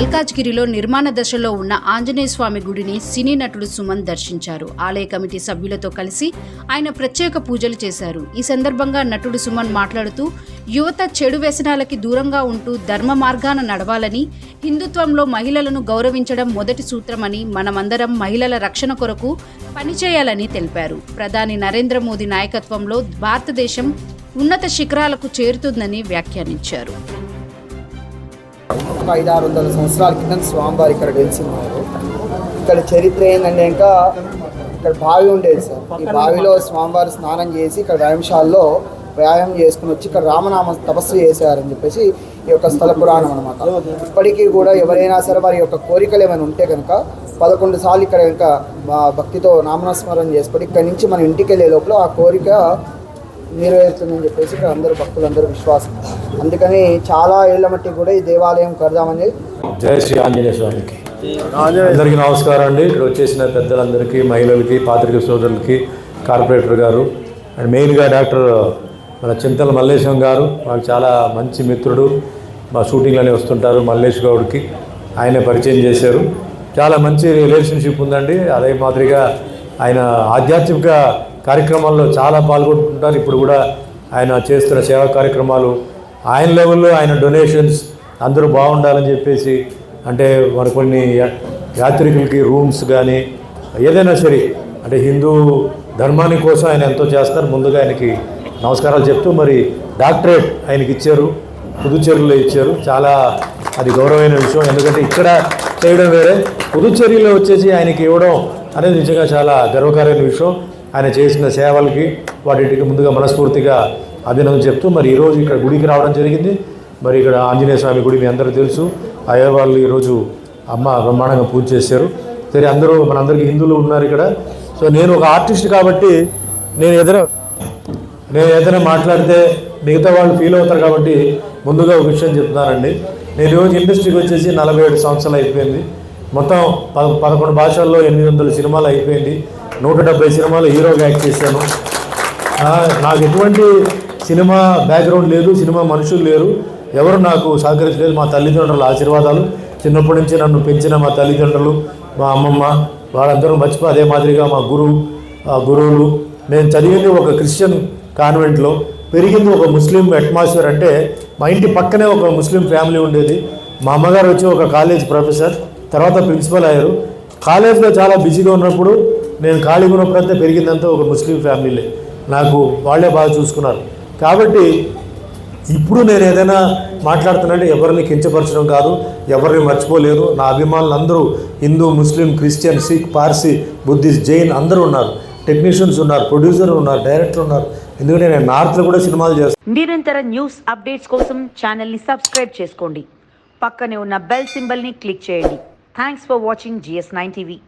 మల్కాజ్గిరిలో నిర్మాణ దశలో ఉన్న ఆంజనేయ స్వామి గుడిని సినీ నటుడు సుమన్ దర్శించారు. ఆలయ కమిటీ సభ్యులతో కలిసి ఆయన ప్రత్యేక పూజలు చేశారు. ఈ సందర్భంగా నటుడు సుమన్ మాట్లాడుతూ యువత చెడు వ్యసనాలకి దూరంగా ఉంటూ ధర్మ మార్గాన నడవాలని హిందుత్వంలో మహిళలను గౌరవించడం మొదటి సూత్రమని మనమందరం మహిళల రక్షణ కొరకు పనిచేయాలని తెలిపారు. ప్రధాని నరేంద్ర మోదీ నాయకత్వంలో భారతదేశం ఉన్నత శిఖరాలకు చేరుతుందని వ్యాఖ్యానించారు. ఒక ఐదు ఆరు వందల సంవత్సరాల కింద స్వామివారు ఇక్కడ వెలిసిన్నారు ఇక్కడ చరిత్ర ఏంటంటే ఇంకా ఇక్కడ బావి ఉండేది సార్. ఈ బావిలో స్వామివారు స్నానం చేసి ఇక్కడ వ్యాయామశాలలో వ్యాయామం చేసుకుని వచ్చి ఇక్కడ రామనామ తపస్సు చేశారని చెప్పేసి ఈ యొక్క స్థల పురాణం అనమాట ఇప్పటికీ కూడా ఎవరైనా సరే వారి యొక్క కోరికలు ఏమైనా ఉంటే కనుక పదకొండు సార్లు ఇక్కడ ఇంకా బా- భక్తితో నామస్మరణ చేసుకొని ఇక్కడ నుంచి మన ఇంటికి వెళ్ళే లోపల ఆ కోరిక నెరవేరుతుందని చెప్పేసి ఇక్కడ అందరూ భక్తులందరూ విశ్వాసం అందుకని చాలా ఏళ్ళ మట్టి కూడా ఈ దేవాలయం కడదామని జై శ్రీ ఆంజనేయ స్వామికి. అందరికీ నమస్కారం అండి. ఇక్కడ వచ్చేసిన పెద్దలందరికీ మహిళలకి పాత్రిక సోదరులకి కార్పొరేటర్ గారు అండ్ మెయిన్గా డాక్టర్ మన చింతల మల్లేశం గారు మాకు చాలా మంచి మిత్రుడు. మా షూటింగ్లోనే వస్తుంటారు మల్లేష్ గౌడ్కి. ఆయనే పరిచయం చేశారు. చాలా మంచి రిలేషన్షిప్ ఉందండి. అదే మాదిరిగా ఆయన ఆధ్యాత్మిక కార్యక్రమాల్లో చాలా పాల్గొంటుంటారు. ఇప్పుడు కూడా ఆయన చేస్తున్న సేవా కార్యక్రమాలు ఆయన లెవెల్లో ఆయన డొనేషన్స్ అందరూ బాగుండాలని చెప్పేసి అంటే మరి కొన్ని యాత్రికులకి రూమ్స్ కానీ ఏదైనా సరే అంటే హిందూ ధర్మాని కోసం ఆయన ఎంతో చేస్తారు. ముందుగా ఆయనకి నమస్కారాలు చెప్తూ మరి డాక్టరేట్ ఆయనకి ఇచ్చారు పుదుచ్చేరిలో ఇచ్చారు. చాలా అది గౌరవమైన విషయం. ఎందుకంటే ఇక్కడ చేయడం వేరే పుదుచ్చేరిలో వచ్చేసి ఆయనకి ఇవ్వడం అనేది నిజంగా చాలా గర్వకారమైన విషయం. ఆయన చేసిన సేవలకి వాటికి ముందుగా మనస్ఫూర్తిగా అభినందన చెప్తూ మరి ఈరోజు ఇక్కడ గుడికి రావడం జరిగింది. మరి ఇక్కడ ఆంజనేయ స్వామి గుడి మీ అందరూ తెలుసు. అయ్యే వాళ్ళు ఈరోజు అమ్మ బ్రహ్మాండంగా పూజ చేశారు. సరే అందరూ మనందరికీ హిందువులు ఉన్నారు ఇక్కడ. సో నేను ఒక ఆర్టిస్ట్ కాబట్టి నేను ఏదైనా నేను ఏదైనా మాట్లాడితే మిగతా వాళ్ళు ఫీల్ అవుతారు కాబట్టి ముందుగా ఒక విషయం చెప్తున్నానండి. నేను ఈరోజు ఇండస్ట్రీకి వచ్చేసి నలభై ఏడు సంవత్సరాలు అయిపోయింది. మొత్తం పద పదకొండు భాషల్లో ఎనిమిది వందల సినిమాలు అయిపోయింది. నూట డెబ్బై సినిమాలు హీరోగా యాక్ట్ చేశాను. నాకు ఎటువంటి సినిమా బ్యాక్గ్రౌండ్ లేదు సినిమా మనుషులు లేరు. ఎవరు నాకు సహకరించలేదు మా తల్లిదండ్రుల ఆశీర్వాదాలు. చిన్నప్పటి నుంచి నన్ను పెంచిన మా తల్లిదండ్రులు మా అమ్మమ్మ వాళ్ళందరూ మర్చిపో అదే మాదిరిగా మా గురువు గురువులు. నేను చదివింది ఒక క్రిస్టియన్ కాన్వెంట్లో. పెరిగింది ఒక ముస్లిం అట్మాస్ఫియర్ అంటే మా ఇంటి పక్కనే ఒక ముస్లిం ఫ్యామిలీ ఉండేది. మా అమ్మగారు వచ్చి ఒక కాలేజ్ ప్రొఫెసర్ తర్వాత ప్రిన్సిపల్ అయ్యారు. కాలేజ్లో చాలా బిజీగా ఉన్నప్పుడు నేను ఖాళీగా ఉన్నప్పుడంతా పెరిగిందంతా ఒక ముస్లిం ఫ్యామిలీలే నాకు వాళ్ళే బాగా చూసుకున్నారు. కాబట్టి ఇప్పుడు నేను ఏదైనా మాట్లాడుతున్నానంటే ఎవరిని కించపరచడం కాదు ఎవరిని మర్చిపోలేరు నా అభిమానులు అందరూ Hindu Muslim Christian Sikh Parsi Buddhist Jain అందరూ ఉన్నారు. టెక్నీషియన్స్ ఉన్నారు ప్రొడ్యూసర్ ఉన్నారు డైరెక్టర్ ఉన్నారు. ఎందుకంటే నేను నార్త్లో కూడా సినిమాలు చేస్తాను నిరంతర న్యూస్ అప్డేట్స్ కోసం ఛానల్ని సబ్స్క్రైబ్ చేసుకోండి. పక్కనే ఉన్న బెల్ సింబల్ని క్లిక్ చేయండి. Thanks for watching GS nine TV.